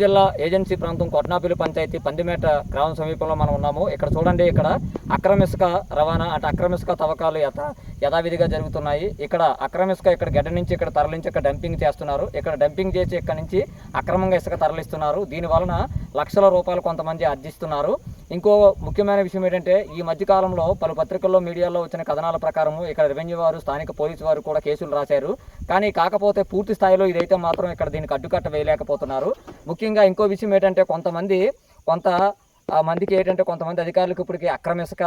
జిల్లా ఏజెన్సీ ప్రాంతం కొట్నాపిల్లి పంచాయతీ పందిమేట గ్రామం సమీపంలో మనం ఉన్నాము. ఇక్కడ చూడండి ఇక్కడ అక్రమిసుక రవాణా అంటే అక్రమిసుక తవ్వకాలు యథా యథావిధిగా జరుగుతున్నాయి. ఇక్కడ అక్రమిసుక ఇక్కడ గడ్డ నుంచి ఇక్కడ తరలించి ఇక్కడ డంపింగ్ చేస్తున్నారు. ఇక్కడ డంపింగ్ చేసి ఇక్కడ నుంచి అక్రమంగా ఇసుక తరలిస్తున్నారు. దీని వలన లక్షల రూపాయలు కొంతమంది అర్జిస్తున్నారు ఇంకో ముఖ్యమైన విషయం ఏంటంటే ఈ మధ్యకాలంలో పలు పత్రికల్లో మీడియాలో వచ్చిన కథనాల ప్రకారము ఇక్కడ రెవెన్యూ వారు స్థానిక పోలీసు వారు కూడా కేసులు రాశారు. కానీ కాకపోతే పూర్తి స్థాయిలో ఇదైతే మాత్రం ఇక్కడ దీనికి అడ్డుకట్ట వేయలేకపోతున్నారు. ముఖ్యంగా ఇంకో విషయం ఏంటంటే కొంతమంది కొంత ఆ మందికి ఏంటంటే కొంతమంది అధికారులకు ఇప్పటికి అక్రమ ఇసుక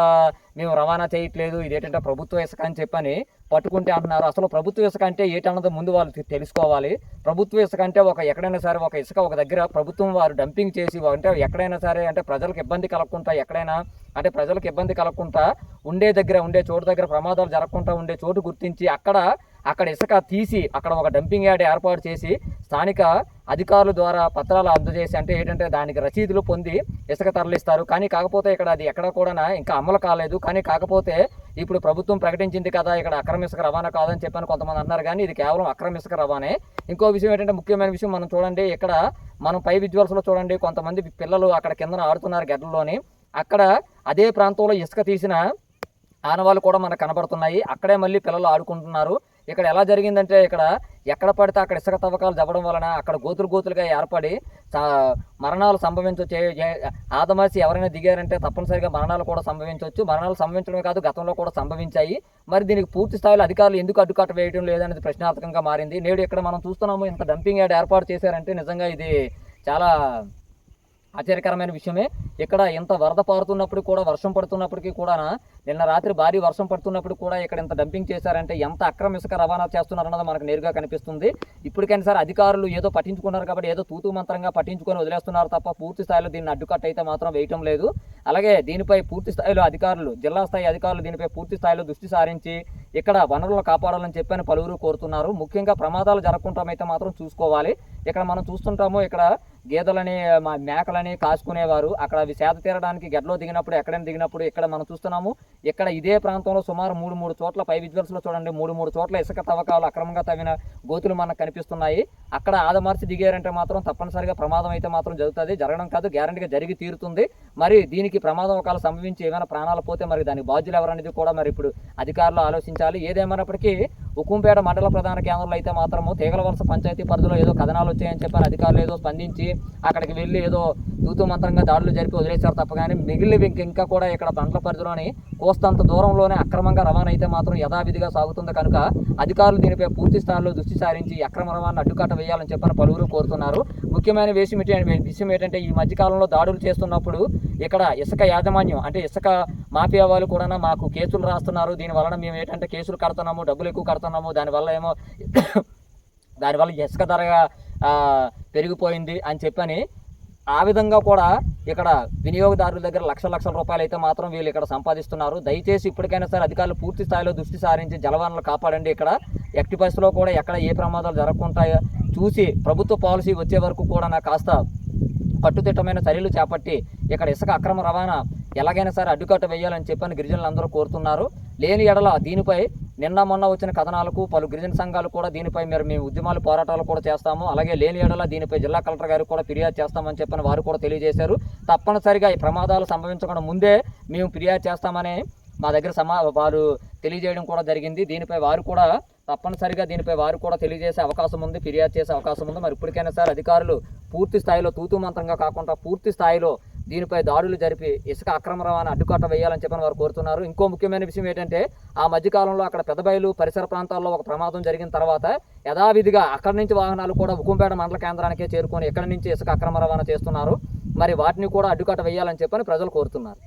మేము రవాణా చేయట్లేదు ఇది ఏంటంటే ప్రభుత్వ ఇసుక అని చెప్పని పట్టుకుంటే అంటున్నారు. అసలు ప్రభుత్వ ఇసుక అంటే ఏంటన్నది ముందు వాళ్ళు తెలుసుకోవాలి. ప్రభుత్వ ఇసుక అంటే ఒక ఎక్కడైనా సరే ఒక ఇసుక ఒక దగ్గర ప్రభుత్వం వారు డంపింగ్ చేసి అంటే ఎక్కడైనా సరే అంటే ప్రజలకు ఇబ్బంది కలగకుండా ఎక్కడైనా అంటే ప్రజలకు ఇబ్బంది కలగకుండా ఉండే దగ్గర ఉండే చోటు దగ్గర ప్రమాదాలు జరగకుండా ఉండే చోటు గుర్తించి అక్కడ అక్కడ ఇసుక తీసి అక్కడ ఒక డంపింగ్ యార్డ్ ఏర్పాటు చేసి స్థానిక అధికారుల ద్వారా పత్రాలు అందజేసి అంటే ఏంటంటే దానికి రసీదులు పొంది ఇసుక తరలిస్తారు. కానీ కాకపోతే ఇక్కడ అది ఎక్కడ కూడా ఇంకా అమలు కాలేదు. కానీ కాకపోతే ఇప్పుడు ప్రభుత్వం ప్రకటించింది కదా ఇక్కడ అక్రమ ఇసుక రవాణా కాదని చెప్పని కొంతమంది అన్నారు. కానీ ఇది కేవలం అక్రమ ఇసుక రవాణే. ఇంకో విషయం ఏంటంటే ముఖ్యమైన విషయం మనం చూడండి. ఇక్కడ మనం పై విజువల్స్లో చూడండి. కొంతమంది పిల్లలు అక్కడ కిందన ఆడుతున్నారు గడ్డలోని అక్కడ అదే ప్రాంతంలో ఇసుక తీసిన ఆనవాళ్ళు కూడా మనకు కనబడుతున్నాయి. అక్కడే మళ్ళీ పిల్లలు ఆడుకుంటున్నారు. ఇక్కడ ఎలా జరిగిందంటే ఇక్కడ ఎక్కడ పడితే అక్కడ ఇసుక తవ్వకాలు జవ్వడం వలన అక్కడ గోతులు గోతులుగా ఏర్పడి మరణాలు సంభవించవచ్చు ఆదమాసి ఎవరైనా దిగారంటే తప్పనిసరిగా మరణాలు కూడా సంభవించవచ్చు మరణాలు సంభవించడమే కాదు గతంలో కూడా సంభవించాయి. మరి దీనికి పూర్తి స్థాయిలో అధికారులు ఎందుకు అడ్డుకట్ట వేయడం లేదనేది ప్రశ్నార్థకంగా మారింది. నేడు ఇక్కడ మనం చూస్తున్నాము ఇంత డంపింగ్ యార్డ్ ఏర్పాటు చేశారంటే నిజంగా ఇది చాలా ఆశ్చర్యకరమైన విషయమే. ఇక్కడ ఇంత వరద పారుతున్నప్పుడు కూడా వర్షం పడుతున్నప్పటికీ కూడా నిన్న రాత్రి భారీ వర్షం పడుతున్నప్పుడు కూడా ఇక్కడ ఇంత డంపింగ్ చేశారంటే ఎంత అక్రమ ఇసుక రవాణా చేస్తున్నారన్నది మనకు నేరుగా కనిపిస్తుంది. ఇప్పటికైనా సరే అధికారులు ఏదో పట్టించుకున్నారు కాబట్టి ఏదో తూతూ మంత్రంగా పట్టించుకొని వదిలేస్తున్నారు తప్ప పూర్తి స్థాయిలో దీన్ని అడ్డుకట్ట అయితే మాత్రం వేయటం లేదు. అలాగే దీనిపై పూర్తి స్థాయిలో అధికారులు జిల్లా స్థాయి అధికారులు దీనిపై పూర్తి స్థాయిలో దృష్టి సారించి ఇక్కడ వనరులను కాపాడాలని చెప్పని పలువురు కోరుతున్నారు. ముఖ్యంగా ప్రమాదాలు జరగకుండా అయితే మాత్రం చూసుకోవాలి. ఇక్కడ మనం చూస్తుంటాము ఇక్కడ గేదెలని మా మేకలని కాసుకునేవారు. అక్కడ అవి సేద తీరడానికి గడ్డలో దిగినప్పుడు ఎక్కడైనా దిగినప్పుడు ఇక్కడ మనం చూస్తున్నాము. ఇక్కడ ఇదే ప్రాంతంలో సుమారు మూడు మూడు చోట్ల పై విజువల్స్లో చూడండి. మూడు మూడు చోట్ల ఇసుక తవ్వకాలు అక్రమంగా తవ్విన గోతులు మనకు కనిపిస్తున్నాయి. అక్కడ ఆదమార్చి దిగారంటే మాత్రం తప్పనిసరిగా ప్రమాదం అయితే మాత్రం జరుగుతుంది. జరగడం కాదు గ్యారంటీగా జరిగి తీరుతుంది. మరి దీనికి ప్రమాదం ఒకవేళ సంభవించి ఏమైనా ప్రాణాలు పోతే మరి దానికి బాధ్యులు ఎవరనేది కూడా మరి ఇప్పుడు అధికారులు ఆలోచించాలి. ఏదేమైనప్పటికీ ఉక్కుంపేట మండల ప్రధాన కేంద్రంలో అయితే మాత్రము తీగల వలస పంచాయతీ పరిధిలో ఏదో కథనాలు వచ్చాయని చెప్పారు. అధికారులు ఏదో స్పందించి అక్కడికి వెళ్ళి ఏదో మంత్రంగా దాడులు జరిపి వదిలేశారు తప్ప కానీ మిగిలినవి ఇంకా కూడా ఇక్కడ బండ్ల పరిధిలోని కోస్తంత దూరంలోనే అక్రమంగా రవాణా అయితే మాత్రం యథావిధిగా సాగుతుంది కనుక అధికారులు దీనిపై పూర్తి స్థాయిలో దృష్టి సారించి అక్రమ రవాణా అడ్డుకట్ట వేయాలని చెప్పని పలువురు కోరుతున్నారు. ముఖ్యమైన విషయం విషయం ఏంటంటే ఈ మధ్యకాలంలో దాడులు చేస్తున్నప్పుడు ఇక్కడ ఇసుక యాజమాన్యం అంటే ఇసుక మాఫియా వాళ్ళు కూడా మాకు కేసులు రాస్తున్నారు. దీని వలన మేము ఏంటంటే కేసులు కడుతున్నాము డబ్బులు ఎక్కువ కడుతున్నాము. దానివల్ల ఏమో దానివల్ల ఇసుక ధర పెరిగిపోయింది అని చెప్పని ఆ విధంగా కూడా ఇక్కడ వినియోగదారుల దగ్గర లక్ష లక్షల రూపాయలు అయితే మాత్రం వీళ్ళు ఇక్కడ సంపాదిస్తున్నారు. దయచేసి ఇప్పటికైనా సరే అధికారులు పూర్తి స్థాయిలో దృష్టి సారించి జలవనరులు కాపాడండి. ఇక్కడ ఎట్టి పరిస్థితిలో కూడా ఎక్కడ ఏ ప్రమాదాలు జరగకుంటాయో చూసి ప్రభుత్వ పాలసీ వచ్చే వరకు కూడా నాకు కాస్త కట్టుదిట్టమైన చర్యలు చేపట్టి ఇక్కడ ఇసుక అక్రమ రవాణా ఎలాగైనా సరే అడ్డుకట్ట వేయాలని చెప్పని గిరిజనులు అందరూ కోరుతున్నారు. లేని ఎడల దీనిపై నిన్న మొన్న వచ్చిన కథనాలకు పలు గిరిజన సంఘాలు కూడా దీనిపై మీరు మేము ఉద్యమాలు పోరాటాలు కూడా చేస్తాము. అలాగే లేని ఎడల దీనిపై జిల్లా కలెక్టర్ గారు కూడా ఫిర్యాదు చేస్తామని చెప్పని వారు కూడా తెలియజేశారు. తప్పనిసరిగా ఈ ప్రమాదాలు సంభవించకుండా ముందే మేము ఫిర్యాదు చేస్తామని మా దగ్గర సమా వారు తెలియజేయడం కూడా జరిగింది. దీనిపై వారు కూడా తప్పనిసరిగా దీనిపై వారు కూడా తెలియజేసే అవకాశం ఉంది ఫిర్యాదు చేసే అవకాశం ఉంది. మరి ఇప్పటికైనా సార్ అధికారులు పూర్తి స్థాయిలో తూతూ మంత్రంగా కాకుండా పూర్తి స్థాయిలో దీనిపై దాడులు జరిపి ఇసుక అక్రమ రవాణా అడ్డుకట్ట వేయాలని చెప్పని వారు కోరుతున్నారు. ఇంకో ముఖ్యమైన విషయం ఏంటంటే ఆ మధ్యకాలంలో అక్కడ పెద్దబయలు పరిసర ప్రాంతాల్లో ఒక ప్రమాదం జరిగిన తర్వాత యథావిధిగా అక్కడి నుంచి వాహనాలు కూడా ఉకుంపేట మండల కేంద్రానికే చేరుకొని ఎక్కడి నుంచి ఇసుక అక్రమ రవాణా చేస్తున్నారు. మరి వాటిని కూడా అడ్డుకట్ట వేయాలని చెప్పని ప్రజలు కోరుతున్నారు.